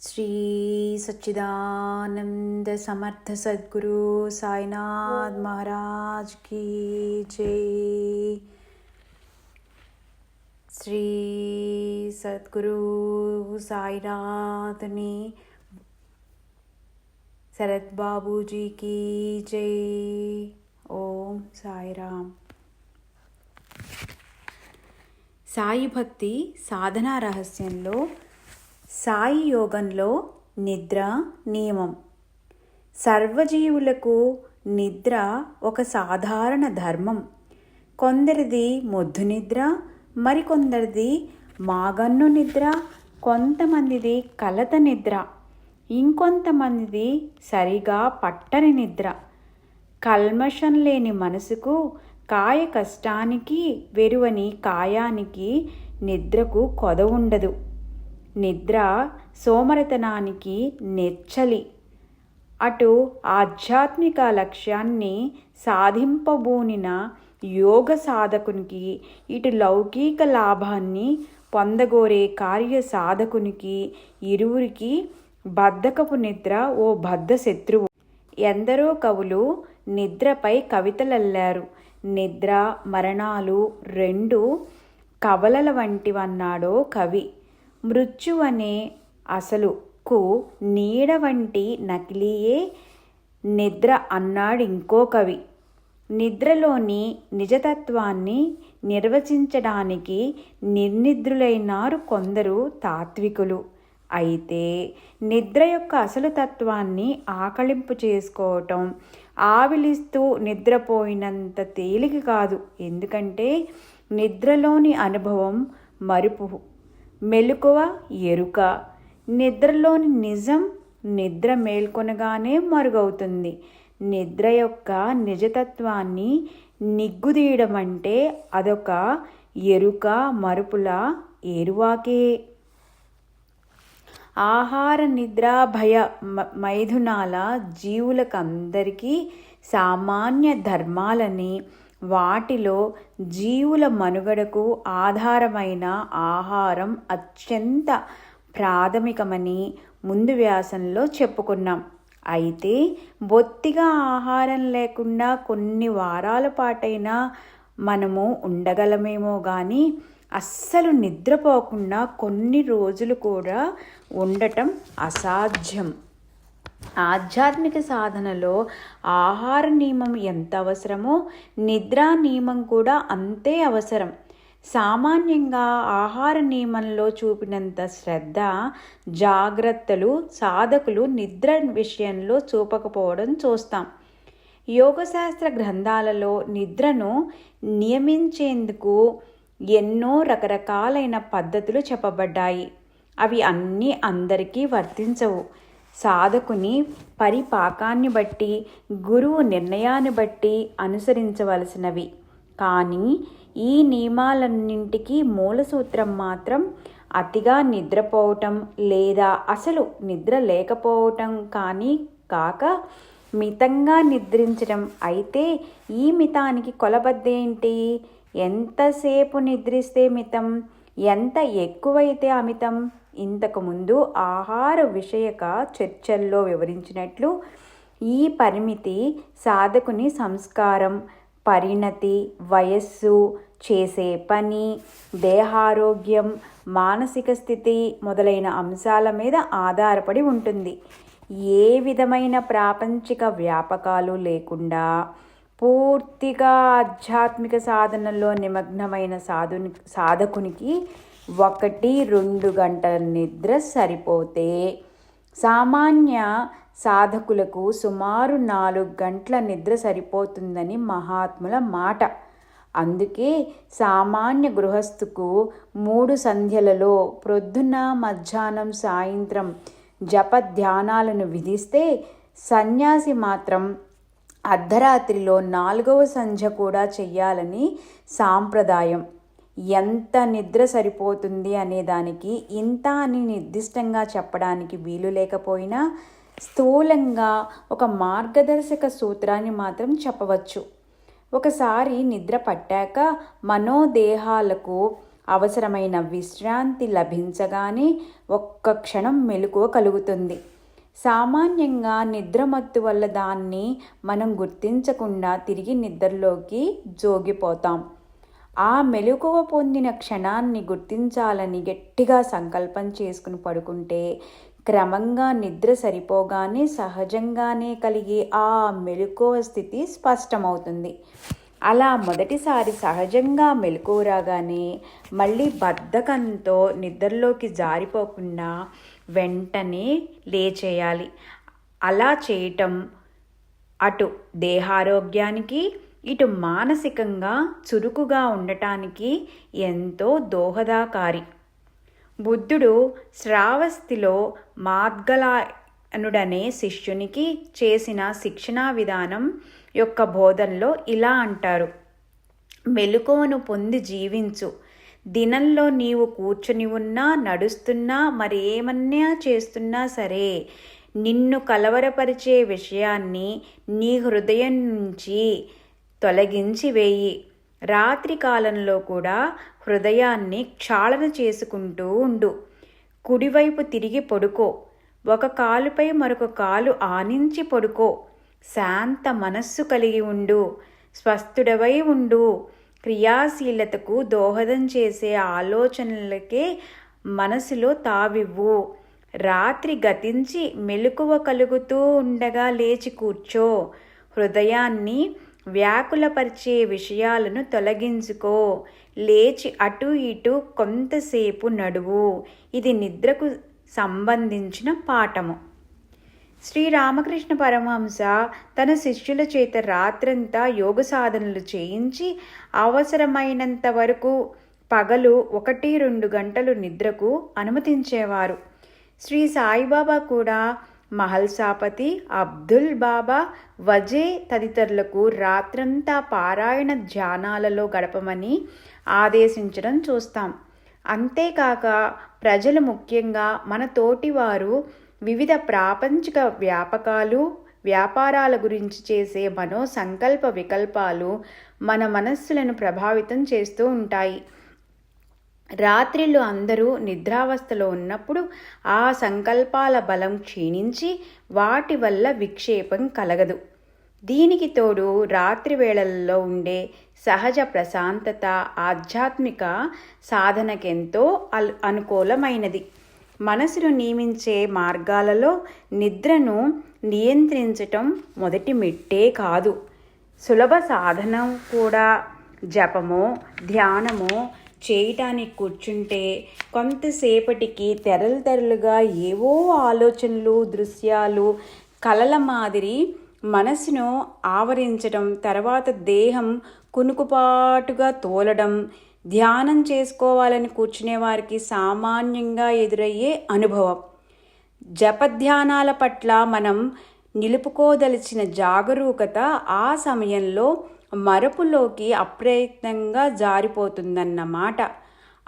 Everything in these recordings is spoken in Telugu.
శ్రీ సచ్చిదానంద సమర్థ సద్గురు సాయినాథ్ మహారాజ్ కీ జై. శ్రీ సద్గురు సాయినాథ్ని శరత్ బాబూజీకి జై. ఓం సాయిరామ్. సాయి భక్తి సాధనా రహస్యంలో సాయి యోగంలో నిద్ర నియమం. సర్వజీవులకు నిద్ర ఒక సాధారణ ధర్మం. కొందరిది మొద్దు నిద్ర మరికొందరిది మాగన్ను నిద్ర కొంతమందిది కలత నిద్ర ఇంకొంతమందిది సరిగా పట్టని నిద్ర. కల్మషం లేని మనసుకు కాయ కష్టానికి వెరువని కాయానికి నిద్రకు కొద ఉండదు నిద్ర సోమరతనానికి నెచ్చలి. అటు ఆధ్యాత్మిక లక్ష్యాన్ని సాధింపబూనిన యోగ సాధకునికి ఇటు లౌకిక లాభాన్ని పొందగోరే కార్య సాధకునికి ఇరువురికి బద్ధకపు నిద్ర ఓ బద్ధ శత్రువు. ఎందరో కవులు నిద్రపై కవితలల్లారు. నిద్ర మరణాలు రెండు కవలల వంటివన్నాడో కవి. మృత్యు అనే అసలుకు నీడ వంటి నకిలీయే నిద్ర అన్నాడు ఇంకో కవి. నిద్రలోని నిజతత్వాన్ని నిర్వచించడానికి నిర్నిద్రులైనారు కొందరు తాత్వికులు. అయితే నిద్ర యొక్క అసలు తత్వాన్ని ఆకళింపు చేసుకోవటం ఆవిలిస్తూ నిద్రపోయినంత తేలిక కాదు. ఎందుకంటే నిద్రలోని అనుభవం మరుపు మెలకువ ఎరుక. నిద్రలోని నిజం నిద్ర మేల్కొనగానే మరుగవుతుంది. నిద్ర యొక్క నిజతత్వాన్ని నిగ్గుదీయడం అంటే అదొక ఎరుక మరుపుల ఏరువాకే. ఆహార నిద్ర భయ మైథునాల జీవులకందరికీ సామాన్య ధర్మాలని వాటిలో జీవుల మనుగడకు ఆధారమైన ఆహారం అత్యంత ప్రాథమికమని ముందు వ్యాసంలో చెప్పుకున్నాం. అయితే బొత్తిగా ఆహారం లేకుండా కొన్ని వారాల పాటైనా మనము ఉండగలమేమో కానీ అస్సలు నిద్రపోకుండా కొన్ని రోజులు కూడా ఉండటం అసాధ్యం. ఆధ్యాత్మిక సాధనలో ఆహార నియమం ఎంత అవసరమో నిద్రా నియమం కూడా అంతే అవసరం. సామాన్యంగా ఆహార నియమంలో చూపినంత శ్రద్ధ జాగ్రత్తలు సాధకులు నిద్ర విషయంలో చూపకపోవడం చూస్తాం. యోగశాస్త్ర గ్రంథాలలో నిద్రను నియమించేందుకు ఎన్నో రకరకాలైన పద్ధతులు చెప్పబడ్డాయి. అవి అన్నీ అందరికీ వర్తించవు. సాధకుని పరిపాకాన్ని బట్టి గురువు నిర్ణయాన్ని బట్టి అనుసరించవలసినవి. కానీ ఈ నియమాలన్నింటికీ మూల సూత్రం మాత్రం అతిగా నిద్రపోవటం లేదా అసలు నిద్ర లేకపోవటం కానీ కాక మితంగా నిద్రించడం అయితే ఈ మితానికి కొలబద్దేంటి? ఎంతసేపు నిద్రిస్తే మితం? ఎంత ఎక్కువైతే అమితం? ఇంతకుముందు ఆహార విషయక చర్చల్లో వివరించినట్లు ఈ పరిమితి సాధకుని సంస్కారం పరిణతి వయస్సు చేసే పని దేహారోగ్యం మానసిక స్థితి మొదలైన అంశాల మీద ఆధారపడి ఉంటుంది. ఏ విధమైన ప్రాపంచిక వ్యాపకాలు లేకుండా పూర్తిగా ఆధ్యాత్మిక సాధనలో నిమగ్నమైన సాధుని సాధకునికి ఒకటి రెండు గంటల నిద్ర సరిపోతే సామాన్య సాధకులకు సుమారు నాలుగు గంటల నిద్ర సరిపోతుందని మహాత్ముల మాట. అందుకే సామాన్య గృహస్థుకు మూడు సంధ్యలలో ప్రొద్దున మధ్యాహ్నం సాయంత్రం జప ధ్యానాలను విధిస్తే సన్యాసి మాత్రం అర్ధరాత్రిలో నాలుగవ సంధ్య కూడా చెయ్యాలని సాంప్రదాయం. ఎంత నిద్ర సరిపోతుంది అనే దానికి ఇంత అని నిర్దిష్టంగా చెప్పడానికి వీలు లేకపోయినా స్థూలంగా ఒక మార్గదర్శక సూత్రాన్ని మాత్రం చెప్పవచ్చు. ఒకసారి నిద్ర పట్టాక మనోదేహాలకు అవసరమైన విశ్రాంతి లభించగానే ఒక్క క్షణం మెలకువ కలుగుతుంది. సామాన్యంగా నిద్రమత్తు వల్ల దాన్ని మనం గుర్తించకుండా తిరిగి నిద్రలోకి జోగిపోతాం. ఆ మెలకువ పొందిన క్షణాన్ని గుర్తించాలని గట్టిగా సంకల్పం చేసుకుని పడుకుంటే క్రమంగా నిద్ర సరిపోగానే సహజంగానే కలిగే ఆ మెలకువ స్థితి స్పష్టమవుతుంది. అలా మొదటిసారి సహజంగా మెలకువ రాగానే మళ్ళీ బద్ధకంతో నిద్రలోకి జారిపోకుండా వెంటనే లేచేయాలి. అలా చేయటం అటు దేహారోగ్యానికి ఇటు మానసికంగా చురుకుగా ఉండటానికి ఎంతో దోహదాకారి. బుద్ధుడు శ్రావస్తిలో మాద్గలాయనుడనే శిష్యునికి చేసిన శిక్షణా విధానం యొక్క బోధనలో ఇలా అంటారు. మెలుకోను పొంది జీవించు. దినంలో నీవు కూర్చుని ఉన్నా నడుస్తున్నా మరి ఏమన్నా చేస్తున్నా సరే నిన్ను కలవరపరిచే విషయాన్ని నీ హృదయం నుంచి తొలగించి వేయి. రాత్రి కాలంలో కూడా హృదయాన్ని క్షాళన చేసుకుంటూ ఉండు. కుడివైపు తిరిగి పడుకో. ఒక కాలుపై మరొక కాలు ఆనించి పడుకో. శాంత మనస్సు కలిగి ఉండు. స్వస్థుడవై ఉండు. క్రియాశీలతకు దోహదం చేసే ఆలోచనలకే మనసులో తావివ్వు. రాత్రి గతించి మెలకువ కలుగుతూ ఉండగా లేచి కూర్చో. హృదయాన్ని వ్యాకులపరిచే విషయాలను తొలగించుకో. లేచి అటు ఇటు కొంతసేపు నడువు. ఇది నిద్రకు సంబంధించిన పాఠము. శ్రీరామకృష్ణ పరమహంస తన శిష్యుల చేత రాత్రంతా యోగ సాధనలు చేయించి అవసరమైనంత వరకు పగలు ఒకటి రెండు గంటలు నిద్రకు అనుమతించేవారు. శ్రీ సాయిబాబా కూడా మహల్సాపతి అబ్దుల్ బాబా వజే తదితరులకు రాత్రంతా పారాయణ ధ్యానాలలో గడపమని ఆదేశించడం చూస్తాం. అంతేకాక ప్రజలు ముఖ్యంగా మన తోటివారు వివిధ ప్రాపంచిక వ్యాపకాలు వ్యాపారాల గురించి చేసే మనో సంకల్ప వికల్పాలు మన మనస్సులను ప్రభావితం చేస్తూ ఉంటాయి. రాత్రిళ్ళు అందరూ నిద్రావస్థలో ఉన్నప్పుడు ఆ సంకల్పాల బలం క్షీణించి వాటి వల్ల విక్షేపం కలగదు. దీనికి తోడు రాత్రి వేళల్లో ఉండే సహజ ప్రశాంతత ఆధ్యాత్మిక సాధనకెంతో అల్ అనుకూలమైనది. మనసును నియమించే మార్గాలలో నిద్రను నియంత్రించటం మొదటి మెట్టే కాదు. సులభ సాధనం కూడా జపమో ధ్యానమో చేయటానికి కూర్చుంటే కొంతసేపటికి తెరలు తెరలుగా ఏవో ఆలోచనలు దృశ్యాలు కలల మాదిరి మనసును ఆవరించడం తర్వాత దేహం కునుకుపాటుగా తోలడం ధ్యానం చేసుకోవాలని కూర్చునే వారికి సామాన్యంగా ఎదురయ్యే అనుభవం. జపధ్యానాల పట్ల మనం నిలుపుకోదలిచిన జాగరూకత ఆ సమయంలో మరపులోకి అప్రయత్నంగా జారిపోతుందన్నమాట.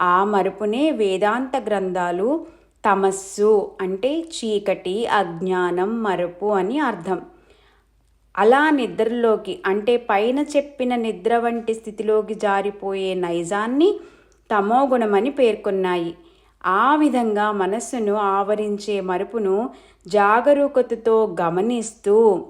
ఆ మరుపునే వేదాంత గ్రంథాలు తమస్సు అంటే చీకటి అజ్ఞానం మరపు అని అర్థం. అలా నిద్రలోకి అంటే పైన చెప్పిన నిద్ర వంటి స్థితిలోకి జారిపోయే నైజాన్ని తమోగుణమని పేర్కొన్నాయి. ఆ విధంగా మనస్సును ఆవరించే మరుపును జాగరూకతతో గమనిస్తూ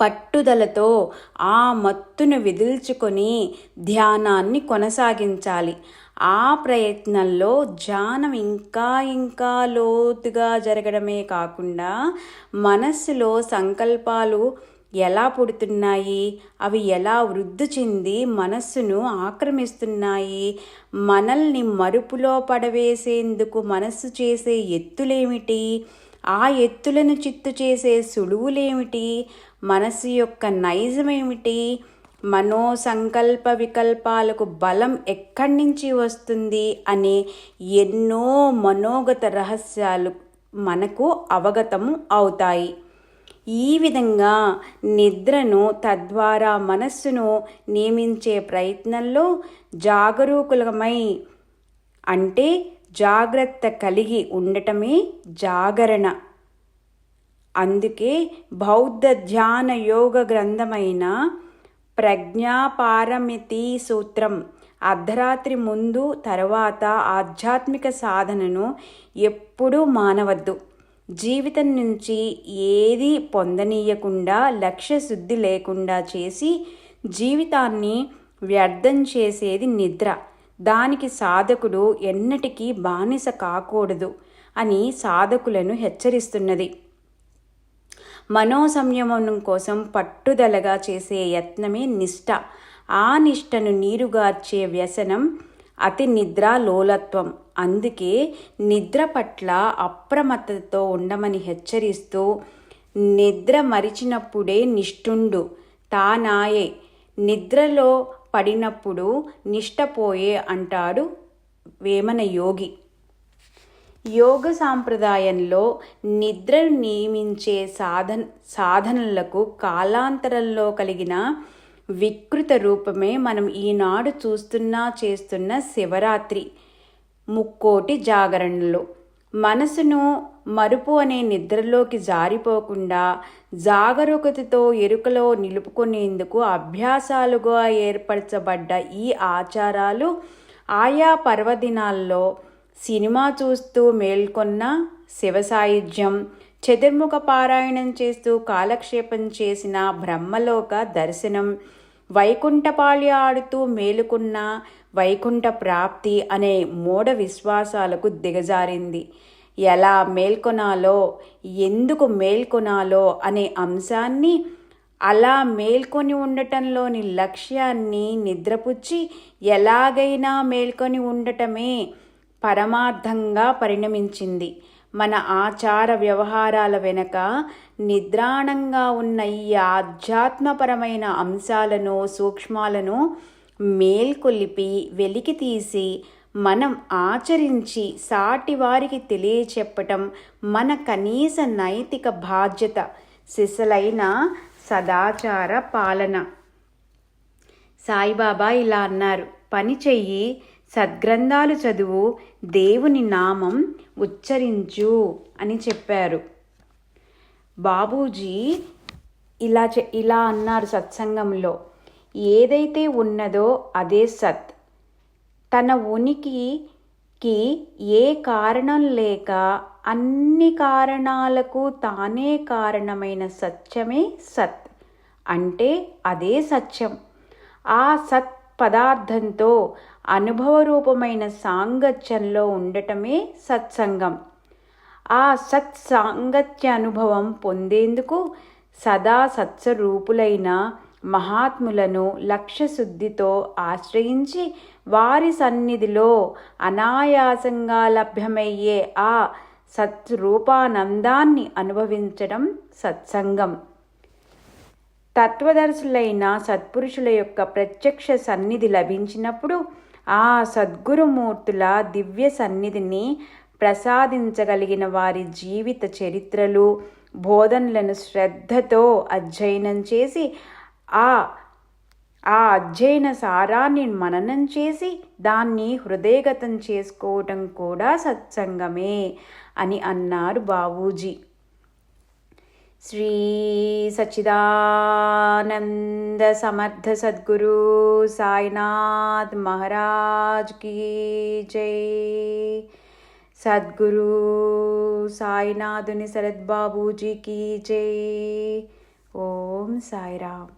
పట్టుదలతో ఆ మత్తును విదిల్చుకొని ధ్యానాన్ని కొనసాగించాలి. ఆ ప్రయత్నంలో ధ్యానం ఇంకా ఇంకా లోతుగా జరగడమే కాకుండా మనస్సులో సంకల్పాలు ఎలా పుడుతున్నాయి? అవి ఎలా వృద్ధి చెంది మనస్సును ఆక్రమిస్తున్నాయి? మనల్ని మరుపులో పడవేసేందుకు మనస్సు చేసే ఎత్తులేమిటి? ఆ ఎత్తులను చిత్తు చేసే సులువులేమిటి? మనసు యొక్క నైజమేమిటి? మనో సంకల్ప వికల్పాలకు బలం ఎక్కడి నుంచి వస్తుంది అనే ఎన్నో మనోగత రహస్యాలు మనకు అవగతము అవుతాయి. ఈ విధంగా నిద్రను తద్వారా మనస్సును నియమించే ప్రయత్నంలో జాగరూకులమై అంటే జాగ్రత్త కలిగి ఉండటమే జాగరణ. అందుకే బౌద్ధ ధ్యాన యోగ గ్రంథమైన ప్రజ్ఞాపారమితి సూత్రం అర్ధరాత్రి ముందు తర్వాత ఆధ్యాత్మిక సాధనను ఎప్పుడూ మానవద్దు. జీవితం నుంచి ఏది పొందనీయకుండా లక్ష్య శుద్ధి లేకుండా చేసి జీవితాన్ని వ్యర్థం చేసేది నిద్ర. దానికి సాధకుడు ఎన్నటికీ బానిస కాకూడదు అని సాధకులను హెచ్చరిస్తున్నది. మనోసంయమనం కోసం పట్టుదలగా చేసే యత్నమే నిష్ట. ఆ నిష్టను నీరుగార్చే వ్యసనం అతి నిద్ర లోలత్వం అందుకే నిద్ర పట్ల అప్రమత్తతో ఉండమని హెచ్చరిస్తూ నిద్ర మరిచినప్పుడే నిష్ఠుండు. తానాయే నిద్రలో పడినప్పుడు నిష్టపోయే అంటాడు వేమన యోగి. యోగ సాంప్రదాయంలో నిద్రను నియమించే సాధన సాధనలకు కాలాంతరంలో కలిగిన వికృత రూపమే మనం ఈనాడు చూస్తున్నా చేస్తున్న శివరాత్రి ముక్కోటి జాగరణలు. మనసును మరుపు అనే నిద్రలోకి జారిపోకుండా జాగరూకతతో ఎరుకలో నిలుపుకునేందుకు అభ్యాసాలుగా ఏర్పరచబడ్డ ఈ ఆచారాలు ఆయా పర్వదినాల్లో సినిమా చూస్తూ మేల్కొన్న శివసాయుధ్యం చతుర్ముఖ పారాయణం చేస్తూ కాలక్షేపం చేసిన బ్రహ్మలోక దర్శనం వైకుంఠపాళి ఆడుతూ మేలుకున్న వైకుంఠ ప్రాప్తి అనే మూఢ విశ్వాసాలకు దిగజారింది. ఎలా మేల్కొనాలో ఎందుకు మేల్కొనాలో అనే అంశాన్ని అలా మేల్కొని ఉండటంలోని లక్ష్యాన్ని నిద్రపుచ్చి ఎలాగైనా మేల్కొని ఉండటమే పరమార్థంగా పరిణమించింది. మన ఆచార వ్యవహారాల వెనక నిద్రాణంగా ఉన్న ఈ ఆధ్యాత్మపరమైన అంశాలను సూక్ష్మాలను మేల్కొలిపి వెలికి తీసి మనం ఆచరించి సాటి వారికి తెలియచెప్పటం మన కనీస నైతిక బాధ్యత సిసలైన సదాచార పాలన. సాయిబాబా ఇలా అన్నారు పని చెయ్యి సద్గ్రంథాలు చదువు దేవుని నామం ఉచ్చరించు అని చెప్పారు. బాబూజీ ఇలా చె ఇలా అన్నారు సత్సంగంలో. ఏదైతే ఉన్నదో అదే సత్. తన ఉనికికి ఏ కారణం లేక అన్ని కారణాలకు తానే కారణమైన సత్యమే సత్. అంటే అదే సత్యం. ఆ సత్ పదార్థంతో అనుభవరూపమైన సాంగత్యంలో ఉండటమే సత్సంగం. ఆ సత్ సాంగత్య అనుభవం పొందేందుకు సదా సత్స్వరూపులైన మహాత్ములను లక్ష్యశుద్ధితో ఆశ్రయించి వారి సన్నిధిలో అనాయాసంగా లభ్యమయ్యే ఆ సత్రూపానందాన్ని అనుభవించడం సత్సంగం. తత్వదర్శులైన సత్పురుషుల యొక్క ప్రత్యక్ష సన్నిధి లభించినప్పుడు ఆ సద్గురుమూర్తుల దివ్య సన్నిధిని ప్రసాదించగలిగిన వారి జీవిత చరిత్రలు బోధనలను శ్రద్ధతో అధ్యయనం చేసి ఆ ఆ అధ్యయన సారాన్ని మననం చేసి దాన్ని హృదయగతం చేసుకోవటం కూడా సత్సంగమే అని అన్నారు బాబూజీ. శ్రీ సచిదానంద సమర్థ సద్గురు సాయినాథ్ మహారాజ్ కీ జై. సద్గురు సాయినాథుని శరద్బాబూజీ కీ జై. ఓం సాయిరామ్.